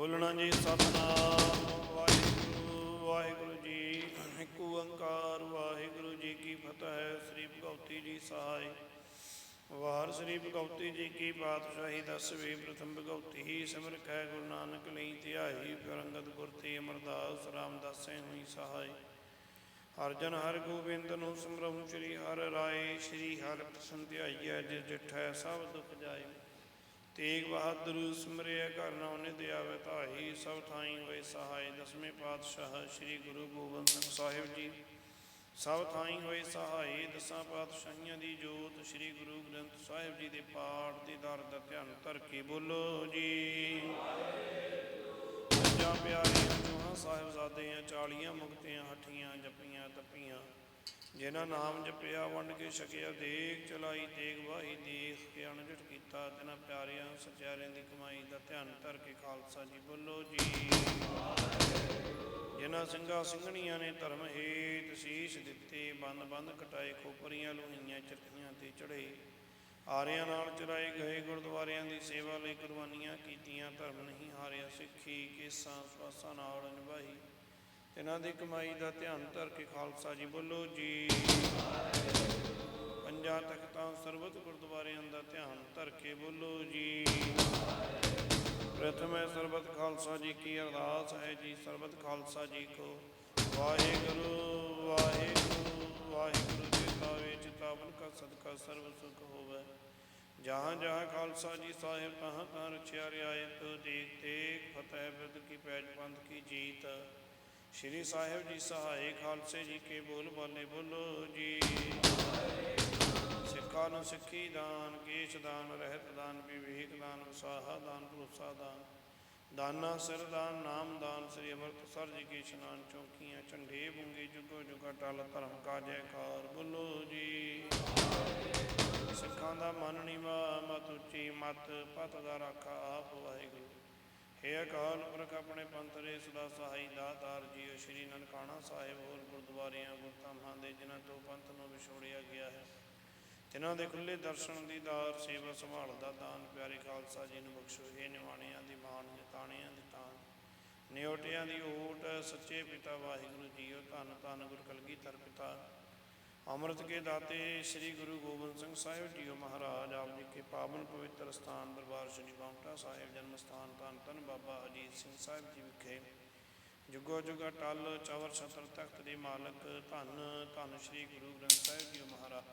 ਬੋਲਣਾ ਜੀ ਸਤਨਾਮ। ਵਾਹਿਗੁਰੂ ਵਾਹਿਗੁਰੂ ਜੀ ਇੱਕ ਓੰਕਾਰ, ਵਾਹਿਗੁਰੂ ਜੀ ਕੀ ਫਤਿਹ। ਸ੍ਰੀ ਭਗਵਤੀ ਜੀ ਸਹਾਇ ਵਾਰ ਸ੍ਰੀ ਭਗਵਤੀ ਜੀ ਕੀ ਪਾਤਸ਼ਾਹੀ ਦਸਵੀਂ। ਪ੍ਰਥਮ ਭਗਵਤੀ ਹੀ ਸਿਮਰ ਕਹਿ ਗੁਰੂ ਨਾਨਕ ਲਈ ਧਿਆਈ। ਫਿਰ ਅੰਗਦ ਗੁਰ ਤੇ ਅਮਰਦਾਸ ਰਾਮਦਾਸੇ ਹੋਈ ਸਹਾਇ ਹਰ ਜਨ ਹਰ ਗੋਬਿੰਦ ਨੂੰ ਸਿਮਰਉ ਸ੍ਰੀ ਹਰ ਰਾਏ, ਸ੍ਰੀ ਹਰਿ ਪ੍ਰਸੰਨ ਧਿਆਈਐ ਜਿਸ ਡਿਠੈ ਸਭ ਦੁਖ ਜਾਏ। ਤੇਗ ਬਹਾਦਰ ਸਮਰਿਆ ਕਰਨਾ ਨਾਉ ਨਿਧ ਆਵੇ ਧਾਈ ਸਭ ਥਾਈ ਹੋਏ ਸਹਾਈ। ਦਸਵੇਂ ਪਾਤਸ਼ਾਹ ਸ੍ਰੀ ਗੁਰੂ ਗੋਬਿੰਦ ਸਿੰਘ ਸਾਹਿਬ ਜੀ, ਸਭ ਥਾਈ ਹੋਏ ਸਹਾਈ। ਦਸਾਂ ਪਾਤਸ਼ਾਹੀਆਂ ਦੀ ਜੋਤ ਸ੍ਰੀ ਗੁਰੂ ਗ੍ਰੰਥ ਸਾਹਿਬ ਜੀ ਦੇ ਪਾਠ ਦੇ ਦਰ ਦਾ ਧਿਆਨ ਧਰ ਕੇ ਬੋਲੋ ਜੀ। ਪੰਜਾਂ ਪਿਆਰੀਆਂ ਚੋਹਾਂ ਸਾਹਿਬਜ਼ਾਦਿਆਂ, ਚਾਲੀਆਂ ਮੁਕਤੀਆਂ, ਹੱਠੀਆਂ, ਜਪੀਆਂ, ਤਪੀਆਂ ਜਿਨ੍ਹਾਂ ਨਾਮ ਜਪਿਆ, ਵੰਡ ਕੇ ਛਕਿਆ, ਦੇਖ, ਚਲਾਈ ਤੇਗ ਵਾਹੀ, ਦੇਖ ਕੇ ਅਣਜਟ ਕੀਤਾ, ਤਿਨਾਂ ਪਿਆਰਿਆਂ, ਸਚਿਆਰਿਆਂ ਦੀ ਕਮਾਈ ਦਾ ਧਿਆਨ ਧਰ ਕੇ ਖਾਲਸਾ ਜੀ ਬੋਲੋ ਜੀ। ਜਿਨ੍ਹਾਂ ਸਿੰਘਾਂ ਸਿੰਘਣੀਆਂ ਨੇ ਧਰਮ ਹੇਤ ਸੀਸ ਦਿੱਤੇ, ਬੰਦ ਬੰਦ ਕਟਾਏ, ਖੋਪਰੀਆਂ ਲੋਹੀਆਂ ਚਰਖੀਆਂ ਤੇ ਚੜ੍ਹੇ ਆਰਿਆਂ ਨਾਲ ਚਰਾਏ ਗਏ, ਗੁਰਦੁਆਰਿਆਂ ਦੀ ਸੇਵਾ ਲਈ ਕੁਰਬਾਨੀਆਂ ਕੀਤੀਆਂ, ਧਰਮ ਨਹੀਂ ਹਾਰਿਆ, ਸਿੱਖੀ, ਕੇਸਾਂ, ਸਵਾਸਾਂ ਨਾਲ ਨਿਭਾਈ। ਇਹਨਾਂ ਦੀ ਕਮਾਈ ਦਾ ਧਿਆਨ ਧਰ ਕੇ ਖਾਲਸਾ ਜੀ ਬੋਲੋ ਜੀ। ਪੰਜਾਂ ਤਖਤਾਂ ਸਰਬਤ ਗੁਰਦੁਆਰਿਆਂ ਦਾ ਧਿਆਨ ਧਰ ਕੇ ਬੋਲੋ ਜੀ। ਪ੍ਰਥਮੇ ਸਰਬਤ ਖਾਲਸਾ ਜੀ ਕੀ ਅਰਦਾਸ ਹੈ ਜੀ, ਸਰਬਤ ਖਾਲਸਾ ਜੀ ਕੋ। ਵਾਹਿਗੁਰੂ ਵਾਹਿਗੁਰੂ ਵਾਹਿਗੁਰੂ ਜੀ ਤਾਵੇ ਚਿਤਾਵਨ ਕਾ ਸਦਕਾ ਸਰਬ ਸੁਖ ਹੋਵੇ। ਜਹਾਂ ਜਹਾਂ ਖਾਲਸਾ ਜੀ ਸਾਹਿਬ, ਤਹਾਂ ਤਹਾਂ ਰਚਿਆ ਰਿਆਇਤ ਦੇਖ ਦੇਖ ਫਤਿਹ ਬਿਰਦ ਕੀ ਪੈਜ ਪੰਥ ਕੀ ਜੀਤ। ਸ਼੍ਰੀ ਸਾਹਿਬ ਜੀ ਸਹਾਇ ਖਾਲਸੇ ਜੀ ਕੇ ਬੋਲ ਬਾਲੇ ਬੋਲੋ ਜੀ। ਸਿੱਖਾਂ ਨੂੰ ਸਿੱਖੀ ਦਾਨ, ਕੇਸ਼ ਦਾਨ, ਰਹਿਤ ਦਾਨ, ਵਿਵੇਕ ਦਾਨ ਵਸਾਹਾ ਦਾਨ, ਭਰੋਸਾ ਦਾਨ। ਦਾਨਾ, ਸਿਰ ਦਾਨ, ਨਾਮ ਦਾਨ, ਸ੍ਰੀ ਅੰਮ੍ਰਿਤਸਰ ਜੀ ਕੀ ਇਸ਼ਨਾਨ ਚੌਕੀਆਂ, ਝੰਡੇ ਬੁੰਗੇ, ਜੁਗੋ ਜੁਗਾ ਟਲ ਧਰਮ ਕਾ ਜੈਕਾਰ ਬੋਲੋ ਜੀ। ਸਿੱਖਾਂ ਦਾ ਮਨ ਮਾ ਮਤ ਉੱਚੀ, ਮਤ ਪਤ ਦਾ ਰਾਖਾ ਆਪ ਵਾਹਿਗੁਰੂ। ਹੇ ਅਕਾਲ ਪੁਰਖ, ਆਪਣੇ ਪੰਥ ਰੇ ਸਦਾ ਸਹਾਈ ਦਾਤਾਰ ਜੀਓ, ਸ਼੍ਰੀ ਨਨਕਾਣਾ ਸਾਹਿਬ ਹੋਰ ਗੁਰਦੁਆਰਿਆਂ, ਗੁਰਧਾਮਾਂ ਦੇ, ਜਿਨ੍ਹਾਂ ਤੋਂ ਪੰਥ ਨੂੰ ਵਿਛੋੜਿਆ ਗਿਆ ਹੈ। ਜਿਨ੍ਹਾਂ ਦੇ ਖੁੱਲੇ ਦਰਸ਼ਨ ਦੀ ਦਾਰ, ਸੇਵਾ ਸੰਭਾਲ ਦਾ ਦਾਨ, ਪਿਆਰੇ ਖਾਲਸਾ ਜੀ ਨੂੰ ਬਖਸ਼ੋ। ਇਹ ਨਿਵਾਣਿਆਂ ਦੀ ਮਾਣ, ਨਿਤਾਣਿਆਂ ਦੀ ਤਾਣ, ਨਿਉਟਿਆਂ ਦੀ ਓਟ, ਸੱਚੇ ਪਿਤਾ ਵਾਹਿਗੁਰੂ ਜੀਓ ਧੰਨ ਧੰਨ ਗੁਰ ਕਲਗੀਧਰ ਪਿਤਾ। ਅੰਮ੍ਰਿਤ ਕੇ ਦਾਤੇ ਸ੍ਰੀ ਗੁਰੂ ਗੋਬਿੰਦ ਸਿੰਘ ਸਾਹਿਬ ਜੀਓ ਮਹਾਰਾਜ, ਆਪ ਜੀ ਕੇ ਪਾਵਨ ਪਵਿੱਤਰ ਸਥਾਨ ਦਰਬਾਰ ਸ੍ਰੀ ਬਾਉਂਟਾ ਸਾਹਿਬ, ਜਨਮ ਸਥਾਨ ਧੰਨ ਧੰਨ ਬਾਬਾ ਅਜੀਤ ਸਿੰਘ ਸਾਹਿਬ ਜੀ ਵਿਖੇ। ਜੁਗੋ ਜੁਗਾ ਟਲ, ਚਵਰ ਛਤਰ ਤਖਤ ਦੇ ਮਾਲਕ, ਧੰਨ ਧੰਨ ਸ੍ਰੀ ਗੁਰੂ ਗ੍ਰੰਥ ਸਾਹਿਬ ਜੀਓ ਮਹਾਰਾਜ।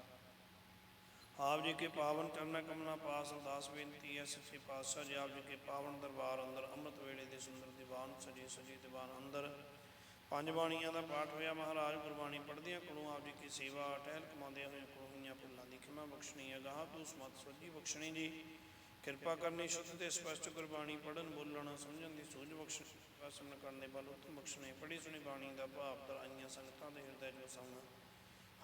ਆਪ ਜੀ ਕੇ ਪਾਵਨ ਚਰਨਾ ਕਮਨਾ ਪਾਸ, ਅਰਦਾਸ ਬੇਨਤੀ ਹੈ, ਸੱਚੇ ਪਾਤਸ਼ਾਹ ਜੀ, ਆਪ ਜੀ ਕੇ ਪਾਵਨ ਦਰਬਾਰ ਅੰਦਰ ਅੰਮ੍ਰਿਤ ਵੇਲੇ ਦੇ ਸੁੰਦਰ ਦੀਵਾਨ, ਸਜੇ ਸਜੇ ਦੀਵਾਨ ਅੰਦਰ ਪੰਜ ਬਾਣੀਆਂ ਦਾ ਪਾਠ ਹੋਇਆ, ਮਹਾਰਾਜ ਗੁਰਬਾਣੀ ਪੜ੍ਹਦਿਆਂ ਕੋਲੋਂ ਆਪ ਜੀ ਕੀ ਸੇਵਾ ਟਹਿਲ ਕਮਾਉਂਦਿਆਂ ਹੋਏ ਕੋਲੋਂ ਹੋਈਆਂ ਭੁੱਲਾਂ ਦੀ ਖਿਮਾ ਬਖਸ਼ਣੀ ਹੈ। ਗਾਹ ਤੂੰ ਸਮਤ ਸੋਝੀ ਬਖਸ਼ਣੀ ਜੀ ਕਿਰਪਾ ਕਰਨੀ, ਸ਼ੁੱਧ ਤੇ ਸਪਸ਼ਟ ਗੁਰਬਾਣੀ ਪੜਨ ਬੋਲਣ ਸਮਝਣ ਦੀ ਸੂਝ ਬਖਸ਼ ਆਸਨ ਕਰਨ ਦੇ ਬਲ ਉਤਮ ਬਖਸ਼ਣੇ ਪੜੀ ਸੁਣੀ ਬਾਣੀ ਦਾ ਭਾਵ ਦਰ ਆਈਆਂ ਸੰਗਤਾਂ ਦੇ ਹਿਰਦੇ ਚ ਵਸਾਉਣਾ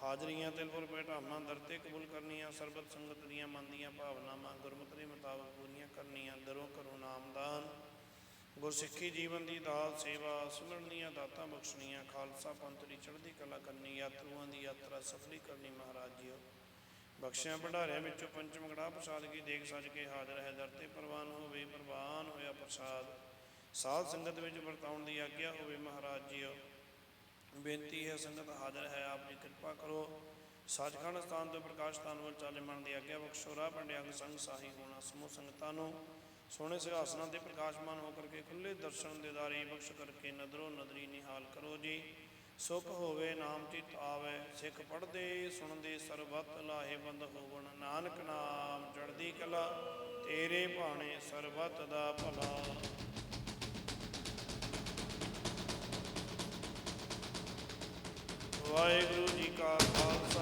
ਹਾਜ਼ਰੀਆਂ ਤਿਲਪੁਰ ਭੇਟਾਵਾਂ ਦਰ ਤੇ ਕਬੂਲ ਕਰਨੀਆਂ, ਸਰਬਤ ਸੰਗਤ ਦੀਆਂ ਮੰਦੀਆਂ ਭਾਵਨਾਵਾਂ, ਗੁਰਮਤਿ ਦੇ ਮੁਤਾਬਕ ਪੂਰੀਆਂ ਕਰਨੀਆਂ ਦਰੋਂ ਕਰੋ ਨਾਮਦਾਨ ਗੁਰਸਿੱਖੀ ਜੀਵਨ ਦੀ ਦਾਤ ਸੇਵਾ, ਸਿਮਰਨ ਦੀਆਂ ਦਾਤਾਂ ਬਖਸ਼ਣੀਆਂ, ਖਾਲਸਾ ਪੰਥ ਦੀ ਚੜ੍ਹਦੀ ਕਲਾ ਕਰਨੀ, ਯਾਤਰੂਆਂ ਦੀ ਯਾਤਰਾ ਸਫਲੀ ਕਰਨੀ ਮਹਾਰਾਜ ਜੀਓ। ਬਖਸ਼ਿਆਂ ਭੰਡਾਰਿਆਂ ਵਿੱਚੋਂ ਪੰਚਮ ਗੜਾ ਪ੍ਰਸਾਦ ਕੀ ਦੇਖ ਸਜ ਕੇ ਹਾਜ਼ਰ ਹੈ ਦਰ ਤੇ ਪ੍ਰਵਾਨ ਹੋਵੇ, ਪ੍ਰਵਾਨ ਹੋਇਆ ਪ੍ਰਸਾਦ। ਸਾਧ ਸੰਗਤ ਵਿੱਚ ਵਰਤਾਉਣ ਦੀ ਆਗਿਆ ਹੋਵੇ ਮਹਾਰਾਜ ਜੀਓ। ਬੇਨਤੀ ਹੈ ਸੰਗਤ ਹਾਜ਼ਰ ਹੈ, ਆਪ ਜੀ ਕਿਰਪਾ ਕਰੋ। ਸੱਚਖੰਡ ਸਥਾਨ ਤੋਂ ਪ੍ਰਕਾਸ਼ ਸਥਾਨ ਵੱਲ ਚਾਲੇ ਮਨ ਦੀ ਆਗਿਆ ਬਖਸ਼ੋਰਾ ਪੰਡਿਆਂ ਸੰਗ ਸਾਹੀ ਹੋਣਾ, ਸਮੂਹ ਸੰਗਤਾਂ ਨੂੰ ਸੋਹਣੇ ਸਿੰਘਾਸਨਾਂ ਤੇ ਪ੍ਰਕਾਸ਼ਮਾਨ ਹੋ ਕਰਕੇ ਖੁੱਲੇ ਦਰਸ਼ਨ ਦੇਦਾਰੀ ਬਖਸ਼ ਕਰਕੇ ਨਦਰੋ ਨਦਰੀ ਨਿਹਾਲ ਕਰੋ ਜੀ। ਸੁਖ ਹੋਵੇ, ਨਾਮ ਚਿਤ ਆਵੇ, ਸਿੱਖ ਪੜਦੇ ਸੁਣਦੇ, ਸਰਬਤ ਲਾਹੇਵੰਦ ਹੋਵਣ। ਨਾਨਕ ਨਾਮ ਚੜ੍ਹਦੀ ਕਲਾ, ਤੇਰੇ ਭਾਣੇ ਸਰਬਤ ਦਾ ਭਲਾ। ਵਾਹਿਗੁਰੂ ਜੀ ਕਾ ਖਾਲਸਾ।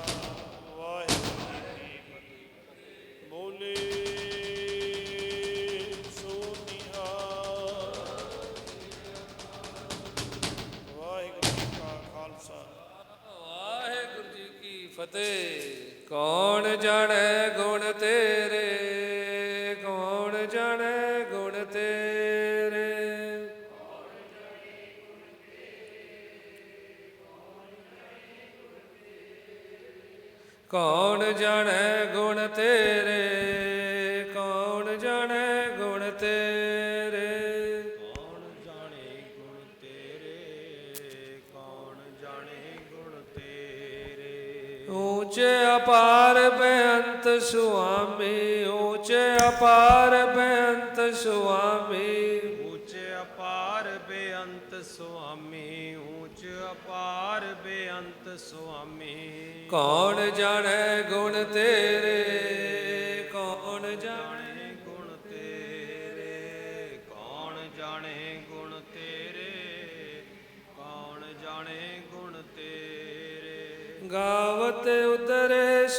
ਫਤਿਹ। ਕੌਣ ਜਾਣੈ ਗੁਣ ਤੇਰੇ? ਕੌਣ ਜਾਣੈ ਗੁਣ ਤੇਰੇ? ਕੌਣ ਜਾਣੈ ਗੁਣ ਤੇਰੇ? ਕੌਣ ਜਾਣੈ ਗੁਣ ਤੇਰੇ? ਅਪਾਰ ਬੇਅੰਤ ਸੁਆਮੀ ਊਚ ਅਪਾਰ ਬੇਅੰਤ ਸੁਆਮੀ। ਉੱਚ ਅਪਾਰ ਬੇਅੰਤ ਸੁਆਮੀ ਉੱਚ ਅਪਾਰ ਬੇਅੰਤ ਸੁਆਮੀ। ਕੌਣ ਜਾਣੈ ਗੁਣ ਤੇਰੇ?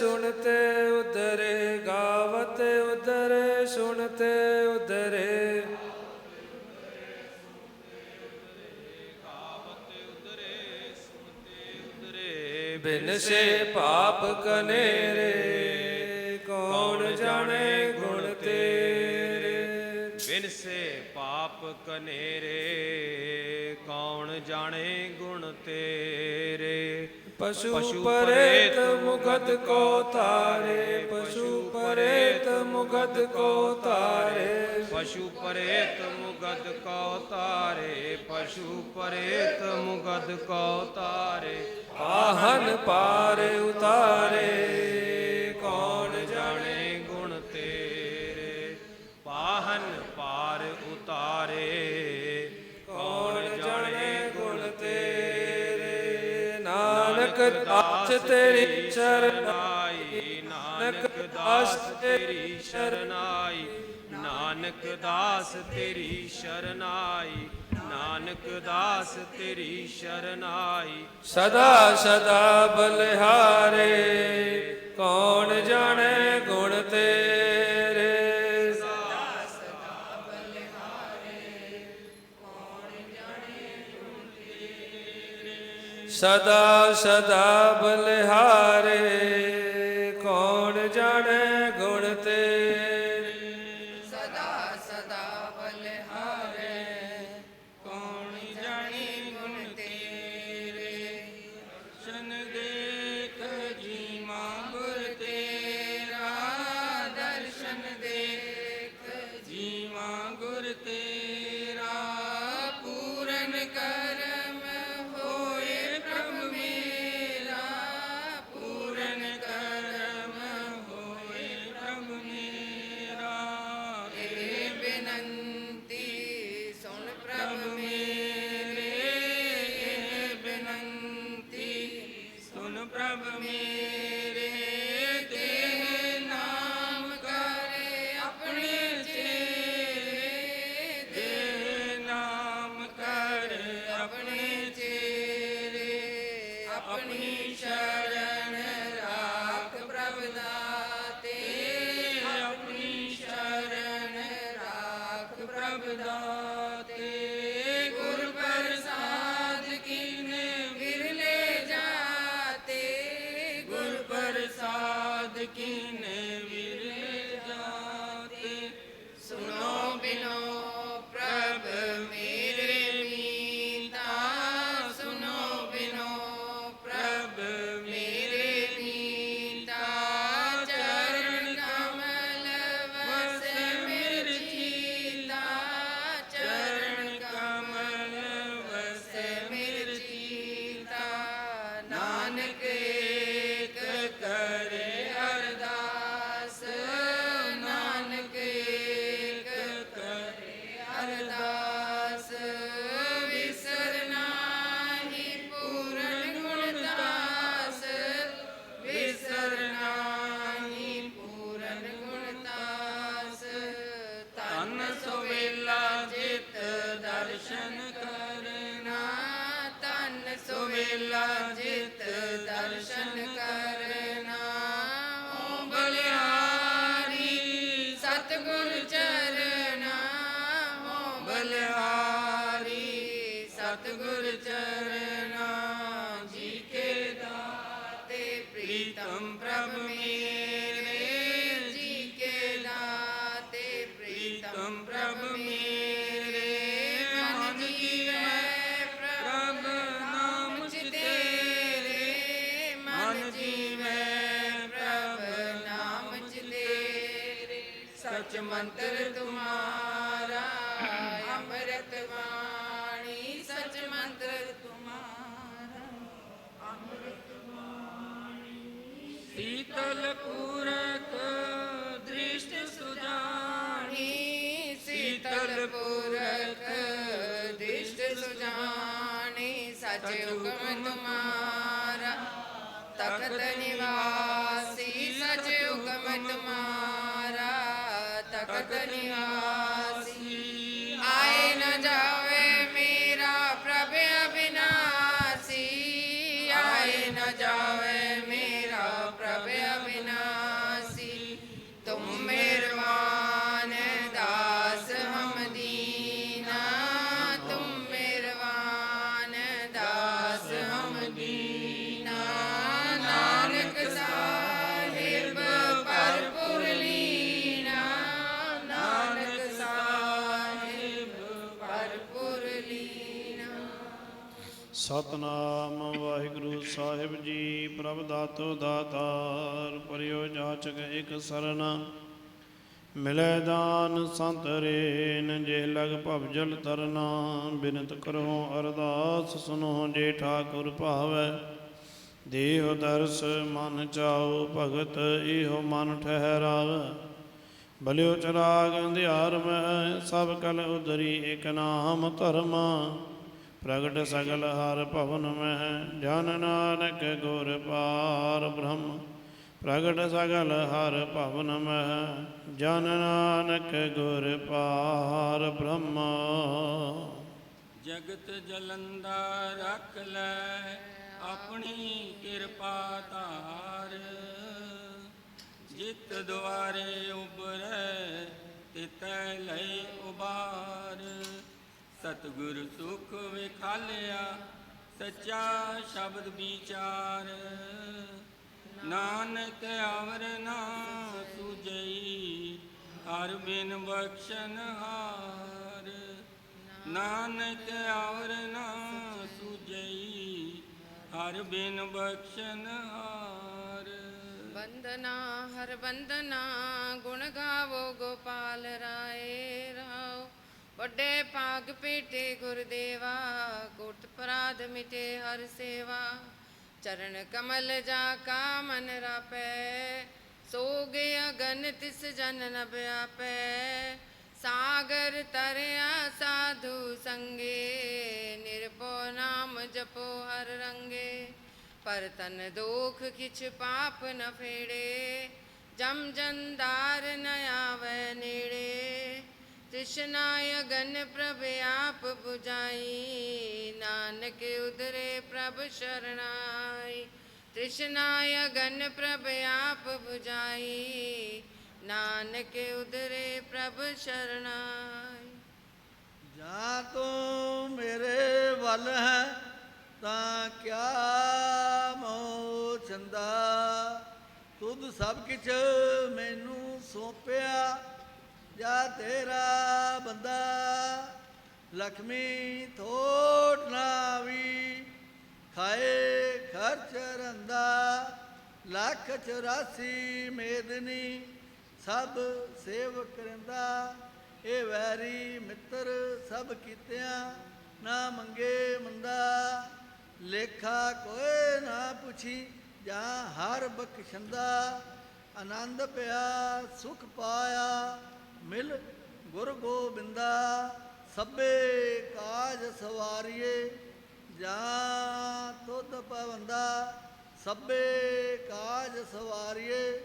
ਸੁਣਤੇ ਉਦਰੇ ਗਾਵਤ ਉਦਰੇ ਸੁਣਤੇ ਉਦਰੇ ਗਾਵਤ ਉਦਰੇ ਸੁਣਤੇ ਉਦਰੇ ਬਿਨ ਸੇ ਪਾਪ ਕਨੇਰੇ, ਕੌਣ ਜਾਣੇ ਗੁਣ ਤੇਰੇ? ਬਿਨ ਸੇ ਪਾਪ ਕਨੇਰੇ, ਕੌਣ ਜਾਣੇ ਗੁਣ ਤੇਰੇ? ਪਸ਼ੂ ਪਰੇਤ ਮੁਗਦ ਕੋ ਤਾਰੇ ਪਸ਼ੂ ਪਰੇਤ ਮੁਗਦ ਕੋ ਤਾਰੇ ਪਸ਼ੂ ਪਰੇਤ ਮੁਗਦ ਕਉ ਤਾਰੇ ਪਸ਼ੂ ਪਰੇਤ ਮੁਗਦ ਕਉ ਤਾਰੇ ਆਹਨ ਪਾਰ ਉਤਾਰੇ। ਨਾਨਕ ਦਾਸ ਤੇਰੀ ਸ਼ਰਨਾਈ, ਨਾਨਕ ਦਾਸ ਤੇਰੀ ਸ਼ਰਨਾਈ, ਨਾਨਕ ਦਾਸ ਤੇਰੀ ਸ਼ਰਨਾਈ, ਨਾਨਕ ਦਾਸ ਤੇਰੀ ਸ਼ਰਨਾਈ। ਸਦਾ ਸਦਾ ਬਲਿਹਾਰੇ, ਕੌਣ ਜਾਣੇ ਗੁਣ ਤੇਰੇ ਸਦਾ ਸਦਾ ਬਲਿਹਾਰੇ ਕੌਣ ਜਾਣੇ? ਮੰਤਰ ਤੁਮਾਰਾ ਅੰਮ੍ਰਿਤ ਬਾਣੀ ਸਚ ਮੰਤਰ ਤੁਮਾਰਾ। ਅੰਮ੍ਰਿਤ ਬਾਣੀ ਸੀਤਲ ਪੂਰਕ ਆਏ ਸਤਨਾਮ, ਵਾਹਿਗੁਰੂ ਸਾਹਿਬ ਜੀ, ਪ੍ਰਭ ਦਾਤੋ ਦਾਤਾਰ, ਪਰਿਓ ਜਾਚਕ ਇਕ ਸਰਨਾ ਮਿਲੈ ਦਾਨ ਸੰਤ ਰੇਨ, ਜੇ ਲਗ ਭਵ ਜਲ ਤਰਨਾ। ਬਿਨਤ ਕਰੋ ਅਰਦਾਸ, ਸੁਨੋ ਜੇ ਠਾਕੁਰ ਭਾਵੈ। ਦੇਹ ਦਰਸ ਮਨ ਚਾਉ, ਭਗਤ ਇਹੋ ਮਨ ਠਹਿਰਾਵੈ। ਬਲਿਓ ਚਰਾਗ ਅੰਧਿਆਰ ਮੈਂ ਸਭ ਕਲ ਉਦਰੀ ਇਕ ਨਾਮ ਧਰਮਾ। ਪ੍ਰਗਟ ਸਗਲ ਹਰ ਭਵਨ ਮਹਿ, ਜਨ ਨਾਨਕ ਗੁਰ ਪਾਰ ਬ੍ਰਹਮ। ਪ੍ਰਗਟ ਸਗਲ ਹਰ ਭਵਨ ਮਹਿ, ਜਨ ਨਾਨਕ ਗੁਰ ਪਾਰ ਬ੍ਰਹਮ। ਜਗਤ ਜਲੰਦਾ ਰੱਖ ਲੈ ਆਪਣੀ ਕਿਰਪਾ ਧਾਰ। ਜਿਤ ਦੁਆਰੇ ਉਬਰੈ ਤਿਤੈ ਲੈ ਉਬਾਰ ਸਤਿਗੁਰ ਸੁਖ ਵਿਖਾਲਿਆ, ਸੱਚਾ ਸ਼ਬਦ ਵਿਚਾਰ। ਨਾਨਕ ਅਵਰ ਨਾ ਸੁਜਈ ਹਰ ਬਿਨ ਬਖਸ਼ਨ ਹਾਰ। ਨਾਨਕ ਅਵਰ ਨਾ ਸੁਜਈ ਹਰ ਬਿਨ ਬਖਸ਼ਨ ਹਾਰ। ਵੰਦਨਾ, ਹਰ ਵੰਦਨਾ, ਗੁਣ ਗਾਵੋ ਗੋਪਾਲ ਰਾਏ ਰਾਓ। ਵੱਡੇ ਭਾਗ ਪੇਟੇ ਗੁਰਦੇਵਾ ਕੋਟ ਪਰਾਧ ਮਿਟੇ ਹਰ ਸੇਵਾ। ਚਰਨ ਕਮਲ ਜਾ ਕਾ ਮਨ ਰਾਪੈ, ਸੋਗ ਅਗਨ ਤਿਸ ਜਨ ਨ ਬਿਆਪੈ ਸਾਗਰ ਤਰਿਆ ਸਾਧੂ ਸੰਗੇ, ਨਿਰਭਉ ਨਾਮ ਜਪੋ ਹਰ ਰੰਗੇ। ਪਰ ਤਨ ਦੋਖ ਕਿਛ ਪਾਪ ਨ ਫੇੜੇ, ਜਮ ਜੰਦਾਰ ਨ ਆਵੈ ਨੇੜੇ। ਤ੍ਰਿਸ਼ਨਾਯ ਗਨ ਪ੍ਰਭ ਆਪ 부ਜਾਈ ਨਾਨਕ ਉਦਰੇ ਪ੍ਰਭ ਸ਼ਰਣਾਈ। ਤ੍ਰਿਸ਼ਨਾਯ ਗਨ ਪ੍ਰਭ ਆਪ 부ਜਾਈ ਨਾਨਕ ਉਦਰੇ ਪ੍ਰਭ ਸ਼ਰਣਾਈ। ਜਾ ਤੂੰ ਮੇਰੇ ਵੱਲ ਹੈ, ਤਾਂ ਕਿਆ ਮੋ ਚੰਦਾ। ਤੁਧ ਸਭ ਕਿਛ ਮੈਨੂੰ ਸੌਂਪਿਆ ਜਾ ਤੇਰਾ ਬੰਦਾ, ਲਖਮੀ ਥੋਟ ਨਾ ਵੀ ਖਾਏ ਖਰਚ ਰੰਦਾ। ਲੱਖ 84 ਮੇਦਨੀ ਸਭ ਸੇਵਕ ਰਹਿੰਦਾ ਇਹ ਵੈਰੀ ਮਿੱਤਰ ਸਭ ਕੀਤਿਆਂ ਨਾ ਮੰਗੇ ਮੰਦਾ। ਲੇਖਾ ਕੋਏ ਨਾ ਪੁੱਛੀ ਜਾਂ ਹਰ ਬਖਸ਼ੰਦਾ। ਆਨੰਦ ਪਿਆ, ਸੁਖ ਪਾਇਆ ਮਿਲ ਗੁਰ ਗੋਬਿੰਦਾ ਸਭੇ ਕਾਜ ਸਵਾਰੀਏ, ਜਾਂ ਤੁਧ ਪਵੰਦਾ ਸਭੇ ਕਾਜ ਸਵਾਰੀਏ,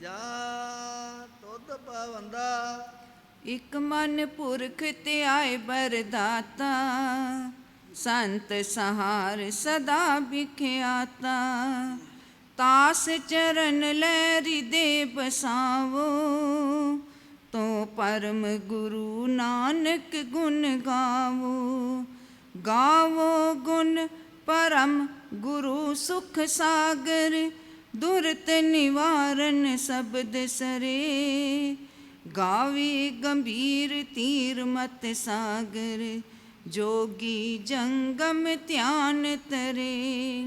ਜਾਂ ਤੁਧ ਪਵੰਦਾ ਇਕ ਮਨ ਪੁਰਖ ਧਿਆਏ ਬਰਦਾਤਾ, ਸੰਤ ਸਹਾਰ ਸਦਾ ਵਿਖਿਆਤਾ। ਤਾਸ ਚਰਨ ਲੈ ਹਿਰਦੇ ਬਸਾਵੋ ਤੋ ਪਰਮ ਗੁਰੂ ਨਾਨਕ ਗੁਣ ਗਾਵੋ। ਗਾਵੋ ਗੁਣ ਪਰਮ ਗੁਰੂ ਸੁਖ ਸਾਗਰ, ਦੁਰਤ ਨਿਵਾਰਨ ਸਬਦ ਸਰੇ। ਗਾਵੀ ਗੰਭੀਰ ਤੀਰ ਮਤ ਸਾਗਰ, ਜੋਗੀ ਜੰਗਮ ਧਿਆਨ ਤਰੇ।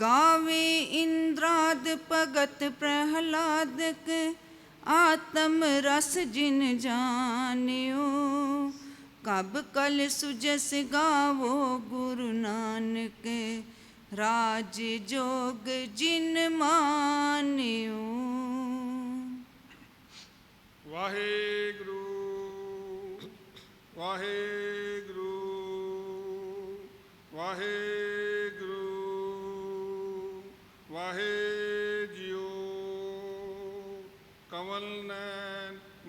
ਗਾਵੇ ਇੰਦਰਾਦ ਭਗਤ ਪ੍ਰਹਲਾਦਕ ਆਤਮ ਰਸ ਜਿਨ ਜਾਣਿਓ, ਕਬ ਕਲ ਸੁਜਸ ਗਾਵੋ ਗੁਰੂ ਨਾਨਕ, ਰਾਜ ਜੋਗ ਜਿਨ ਮਾਨਿਓ। ਵਾਹਿਗੁਰੂ ਵਾਹਿਗੁਰੂ ਵਾਹਿਗੁਰੂ।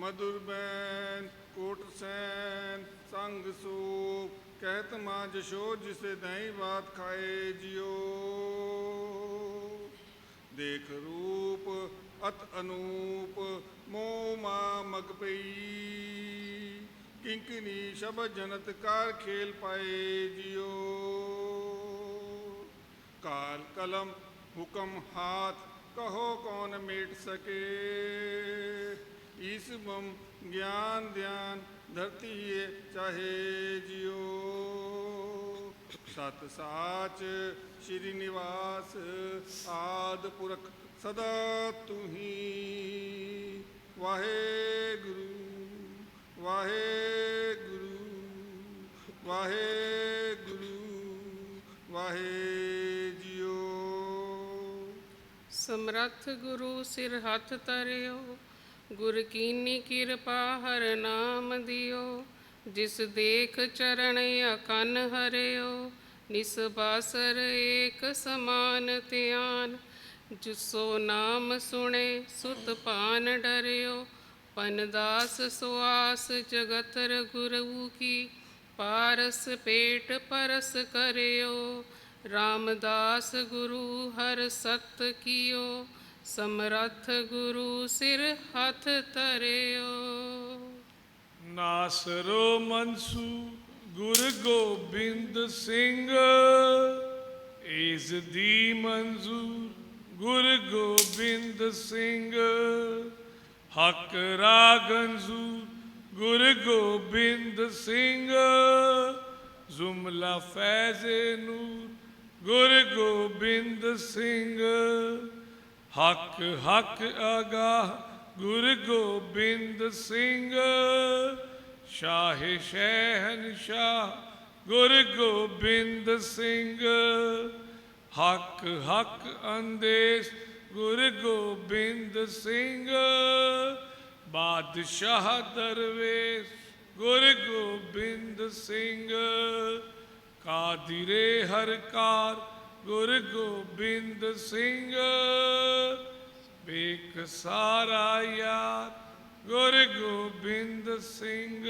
ਮਧੁਰ ਮధుਰ ਬੈਨ, ਕੋਟ ਸੈਨ, ਸੰਗ ਸੂਪ, ਕਹਿਤ ਮਾਂ ਜਸ਼ੋ ਜਿਸੇ ਦਹੀਂ ਬਾਤ ਖਾਏ ਜਿਉ ਦੇਖ ਰੂਪ, ਅਤ ਅਨੂਪ, ਮੋਹ ਮਾ ਮਗ ਪਈ। ਕਿੰਕਨੀ ਸ਼ਬਦ ਜਨਤ ਕਾਰ ਖੇਲ ਪਾਏ ਜਿਉ ਕਾਲ ਕਲਮ, ਹੁਕਮ ਹਾਥ, ਕਹੋ ਕੌਣ ਮੇਟ ਸਕੇ। ਈਸ ਬਮ ਗਿਆਨ ਧਿਆਨ ਧਰਤੀ ਏ, ਚਾਹੇ ਜਿਉ। ਸਤ ਸਾਚ ਸ਼੍ਰੀ ਨਿਵਾਸ ਆਦ ਪੁਰਖ ਸਦਾ ਤੁਹੀ। ਵਾਹਿਗੁਰੂ ਵਾਹਿਗੁਰੂ ਵਾਹਿਗੁਰੂ ਵਾਹਿਜਿਓ ਸਮਰੱਥ ਗੁਰੂ ਸਿਰ ਹੱਥ ਤਰਿਓ ਗੁਰ ਕੀਨੀ ਕਿਰਪਾ ਹਰ ਨਾਮ ਦਿਓ, ਜਿਸ ਦੇਖ ਚਰਨ ਅਕਨ ਹਰਿਓ ਨਿਸਬਾਸਰ ਏਕ ਸਮਾਨ ਧਿਆਨ, ਜਿਸੋ ਨਾਮ ਸੁਣੇ ਸੁਤ ਪਾਨ ਡਰਿਓ ਪਨਦਾਸ ਸੁਆਸ ਜਗਤ ਗੁਰੂ ਕੀ, ਪਾਰਸ ਪੇਟ ਪਰਸ ਕਰਿਓ, ਰਾਮਦਾਸ ਗੁਰੂ ਹਰ ਸਤ ਕੀਓ ਸਮਰੱਥ ਗੁਰੂ ਸਿਰ ਹੱਥ ਧਰਿਓ। ਨਾਸਰੋ ਮਨਸੂ ਗੁਰ ਗੋਬਿੰਦ ਸਿੰਘ ਇਸ ਦੀ ਮਨਜ਼ੂਰ ਗੁਰ ਗੋਬਿੰਦ ਸਿੰਘ। ਹਕ ਰਾਗੰਜ਼ੂਰ ਗੁਰ ਗੋਬਿੰਦ ਸਿੰਘ, ਜ਼ੁਮਲਾ ਫੈਜ਼ ਨੂਰ ਗੁਰ ਗੋਬਿੰਦ ਸਿੰਘ। ਹੱਕ ਹੱਕ ਆਗਾਹ ਗੁਰ ਗੋਬਿੰਦ ਸਿੰਘ। ਸ਼ਾਹ ਸ਼ਹਿਨਸ਼ਾਹ ਗੁਰ ਗੋਬਿੰਦ ਸਿੰਘ। ਹੱਕ, ਹਕ ਅੰਦੇਸ ਗੁਰ ਗੋਬਿੰਦ ਸਿੰਘ। ਬਾਦਸ਼ਾਹ ਦਰਵੇਸ਼ ਗੁਰ ਗੋਬਿੰਦ ਸਿੰਘ। ਕਾਦਿਰੇ ਹਰਕਾਰ ਗੁਰ ਗੋਬਿੰਦ ਸਿੰਘ ਬੇਕ ਸਾਰਾ ਯਾਰ ਗੁਰ ਗੋਬਿੰਦ ਸਿੰਘ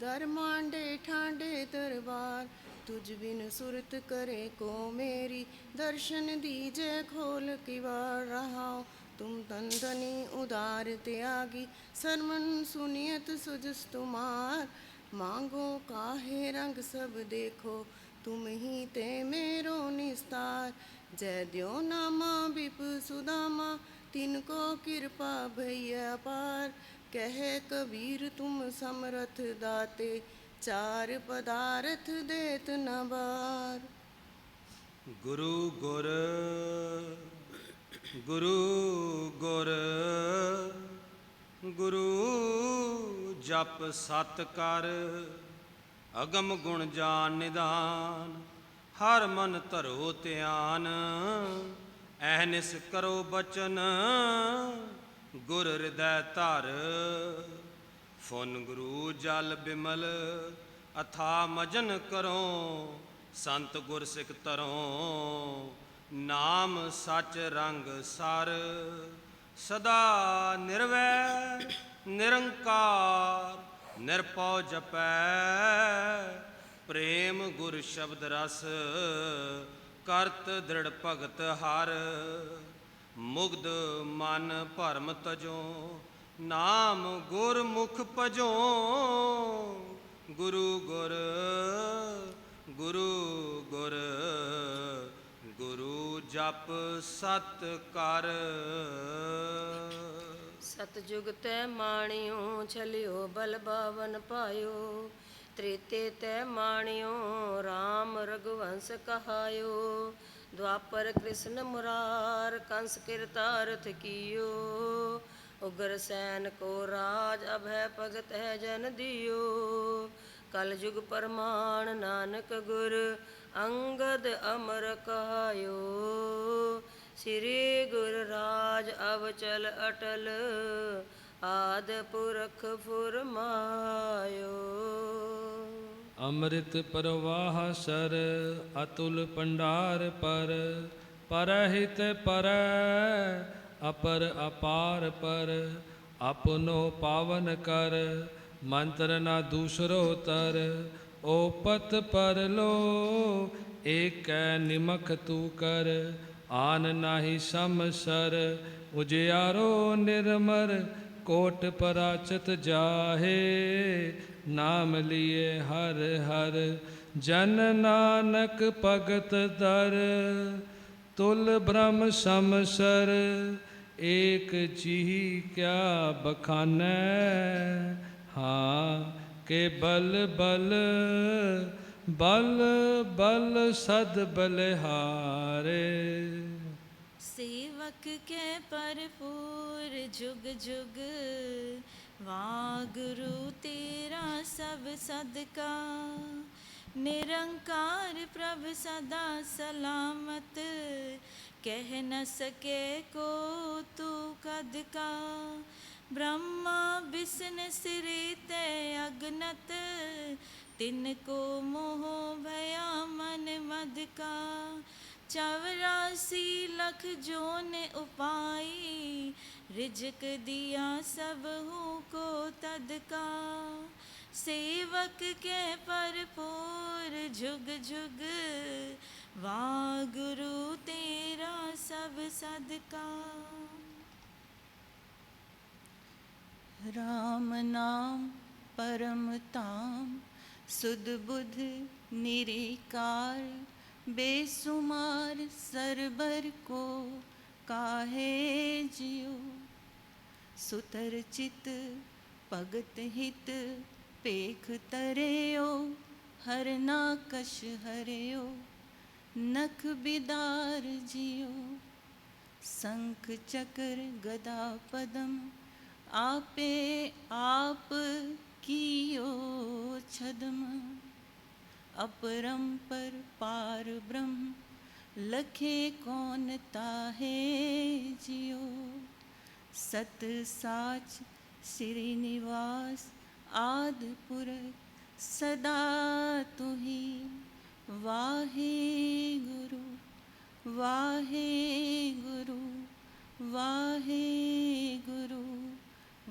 ਦਰ ਮਾਂਡੇ ਠਾਂਡੇ ਦਰਬਾਰ ਤੁਝ ਬਿਨ ਸੁਰਤ ਕਰੇ ਕੋ ਮੇਰੀ ਦਰਸ਼ਨ ਦੀਜੇ ਖੋਲ ਕਿਵਾੜ ਰਹਾਓ ਤੁਮ ਤਨ ਧਨੀ ਉਦਾਰ त्यागी ਸਰਮਨ ਸੁਨੀਅਤ ਸੁਜਸ ਤੁਮਾਰ मांगो काहे रंग सब देखो तुम ही ते मेरो निस्तार जय द्यो नामा बिप सुदामा तिनको कृपा भैया पार कहे कबीर तुम समरथ दाते चार पदारथ देत न बार ਗੁਰੂ ਗੁਰ ਗੁਰੂ ਗੁਰ ਗੁਰੂ ਜਪ ਸਤ ਕਰ ਅਗਮ ਗੁਣ ਜਾਨ ਨਿਦਾਨ, ਹਰ ਮਨ ਧਰੋ ਧਿਆਨ। ਐਹਨਿਸ ਕਰੋ ਬਚਨ, ਗੁਰ ਹਿਰਦੈ ਧਰ। ਫੁਨ ਗੁਰੂ ਜਲ ਬਿਮਲ, ਅਥਾ ਮਜਨ ਕਰੋ, ਸੰਤ ਗੁਰ ਸਿੱਖ ਤਰੋ ਨਾਮ ਸੱਚ ਰੰਗ ਸਰ, ਸਦਾ ਨਿਰਵੈ, ਨਿਰੰਕਾਰ। ਨਿਰਪਉ ਜਪੈ, ਪ੍ਰੇਮ ਗੁਰ ਸ਼ਬਦ ਰਸ, ਕਰਤ ਦ੍ਰਿੜ ਭਗਤ ਹਰ। ਮੁਗਧ ਮਨ ਭਰਮ ਤਜੋ, ਨਾਮ ਗੁਰ ਮੁਖ ਭਜੋ। ਗੁਰੂ ਗੁਰ ਗੁਰੂ ਗੁਰ, ਗੁਰੂ ਜਪ ਸਤ ਕਰ ਸਤਜੁਗ ਤੈ ਮਾਣਿਓ, ਛਲਿਓ, ਬਲ ਬਾਵਨ ਪਾਇਓ। ਤ੍ਰੇਤੇ ਤੈ ਮਾਣਿਓ RAM ਰਘੁਵੰਸ ਕਹਾਇਓ। ਦੁਆਪਰ ਕ੍ਰਿਸ਼ਨ ਮੁਰਾਰ, ਕੰਸ ਕਿਰਤਾਰਥ ਕੀਓ ਉਗਰ ਸੈਨ ਕੋ ਰਾਜ, ਅਭੈ ਭਗਤ ਹੈ ਜਨ ਦਿਓ। ਕਲ ਯੁਗ ਪਰਮਾਨ ਨਾਨਕ ਗੁਰ, ਅੰਗਦ ਅਮਰ ਕਹਾਇਓ। ਸ੍ਰੀ ਗੁਰ ਰਾਜ ਅਵਚਲ ਅਟਲ ਆਦ ਪੁਰਖ ਫੁਰਮਾਇਓ। ਅੰਮ੍ਰਿਤ ਪ੍ਰਵਾਹ ਸਰ ਅਤੁਲ ਪੰਡਾਰ ਪਰ, ਪਰਹਿਤ ਪਰ, ਅਪਰ ਅਪਾਰ ਪਰ, ਆਪਨੋ ਪਾਵਨ ਕਰ, ਮੰਤਰ ਨਾ ਦੂਸਰੋ ਤਰ ਓਪਤ ਪਰ ਲੋ, ਏਕੈ ਨਿਮਖ ਤੂ ਕਰ ਆਨ ਨਾਹੀ ਸਮਸਰ, ਉਜਿਆਰੋ ਨਿਰਮਰ, ਕੋਟ ਪਰਾਚਤ ਜਾਹੇ, ਨਾਮ ਲਿਏ ਹਰ ਹਰ, ਜਨ ਨਾਨਕ ਭਗਤ ਦਰ, ਤੁਲ ਬ੍ਰਹਮ ਸਮਸਰ, ਏਕ ਜੀ ਕਿਆ ਬਖਾਨੈ, ਹਾਂ ਕੇ ਬਲ ਬਲ ਬਲ ਬਲ ਸਦ ਬਲਿਹਾਰੇ। ਸੇਵਕ ਕੇ ਪਰਪੂਰ ਜੁਗ ਜੁਗ, ਵਾਗੁਰੂ ਤੇਰਾ ਸਭ ਸਦਕਾ। ਨਿਰੰਕਾਰ ਪ੍ਰਭ ਸਦਾ ਸਲਾਮਤ, ਕਹਿ ਨ ਸਕੇ ਕੋ ਤੂ ਕਦ ਕਾ। ਬ੍ਰਹਮਾ ਬਿਸਨ ਸਿਰੇ ਤੇ ਅਗਨਤ ਤਿਨ ਕੋ ਮੋਹ ਭਇਆ ਮਨ ਮਦ ਕਾ ਚਵਰਾਸੀ ਲਖ ਜੋਨ ਉਪਾਈ, ਰਿਜਕ ਦਿਆ ਸਭ ਹੂ ਕੋ ਤਦ ਕਾ। ਸੇਵਕ ਕੇ ਪਰਪੂਰ ਜੁਗ ਜੁਗ, ਵਾਗੁਰੂ ਤੇਰਾ ਸਭ ਸਦਕਾ ਰਾਮ ਨਾਮ ਪਰਮ ਧਾਮ ਸੁਧ ਬੁਧ ਨਿਰਕਾਰ ਬੇਸੁਮਾਰ ਸਰਬਰ ਕੋ ਕਾਹੇ ਜਿਉ? ਸੁਤਰ ਚਿਤ ਭਗਤ ਹਿਤ ਪੇਖ ਤਰਿਓ, ਹਰ ਨਾ ਕਸ਼ ਹਰਿਓ, ਨਖ ਬਿਦਾਰ ਜਿਉ। ਸੰਖ ਚਕਰ ਗਦਾ ਪਦਮ, ਆਪੇ ਆਪ कियो छदम, अपरम पर पार ब्रह्म, लखे कौन ताहे जियो? सत साच श्रीनिवास आदपुर सदा तुही। वाहे गुरु वाहे गुरु वाहे गुरु।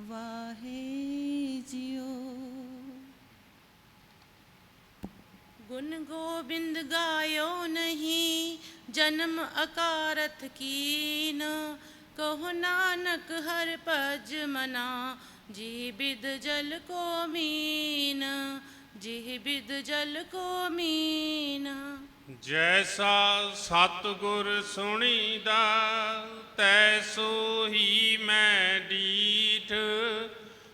ਵਾਹੇ ਜਿਓ। ਗੁਣ ਗੋਬਿੰਦ ਗਾਇਓ ਨਹੀਂ, ਜਨਮ ਅਕਾਰਤ ਕੀਨ। ਕਹੋ ਨਾਨਕ ਹਰ ਪਜ ਮਨਾ, ਜੀ ਬਿਦ ਜਲ ਕੋ ਮੀਨ। ਜੀ ਬਿਦ ਜਲ ਕੋ ਮੀਨ। ਜੈਸਾ ਸਤਿਗੁਰ ਸੁਣੀਦਾ, ਤੈਸੋ ਹੀ ਮੈਂ ਡੀਠ।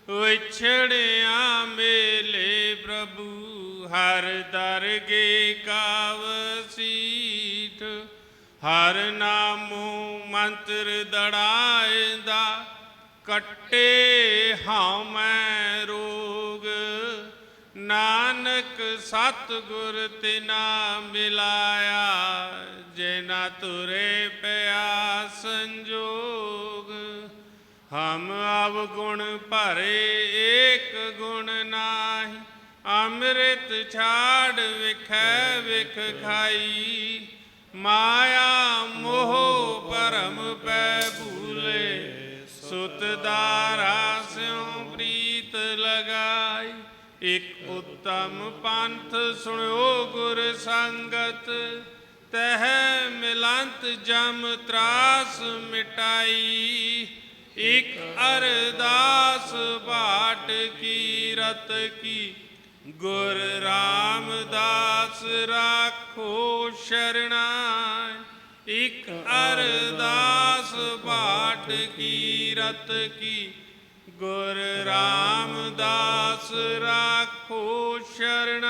ਵਿਛੜਿਆ ਮੇਲੇ ਪ੍ਰਭੂ, ਹਰ ਦਰਗੇ ਕਾਵ ਸੀਠ। ਹਰ ਨਾਮੋ ਮੰਤਰ ਦੜਾਇਦਾ ਕੱਟੇ ਹਾਂ ਮੈਂ ਰੋ ਨਾਨਕ ਸਤਿਗੁਰ ਤਿਨਾ ਮਿਲਾਇਆ ਜੇ ਨਾ ਤੁਰੇ ਪਿਆ ਸੰਜੋਗ। ਹਮ ਅਵ ਗੁਣ ਭਰੇ ਏਕ ਗੁਣ ਨਾਹੀ, ਅੰਮ੍ਰਿਤ ਛਾੜ ਵਿਖੈ ਵਿਖ ਖਾਈ। ਮਾਇਆ ਮੋਹ ਪਰਮ ਪੈ ਭੂਲੇ, ਸੁਤ ਦਾਰਾ ਇਕ ਉਤਮ ਪੰਥ ਸੁਣਿਓ ਗੁਰ ਸੰਗਤ ਤਹ ਮਿਲੰਤ ਜਮ ਤਰਾਸ ਮਿਟਾਈ ਇਕ ਅਰਦਾਸ ਬਾਟ ਕੀ ਰਤ ਕੀ ਗੁਰ ਰਾਮਦਾਸ ਰਾਖੋ ਸ਼ਰਣਾਈ ਇਕ ਅਰਦਾਸ ਬਾਟ ਕੀ ਰਤ ਕੀ ਗੁਰ ਰਾਮਦਾਸ ਰਾਖੋ ਸ਼ਰਨ।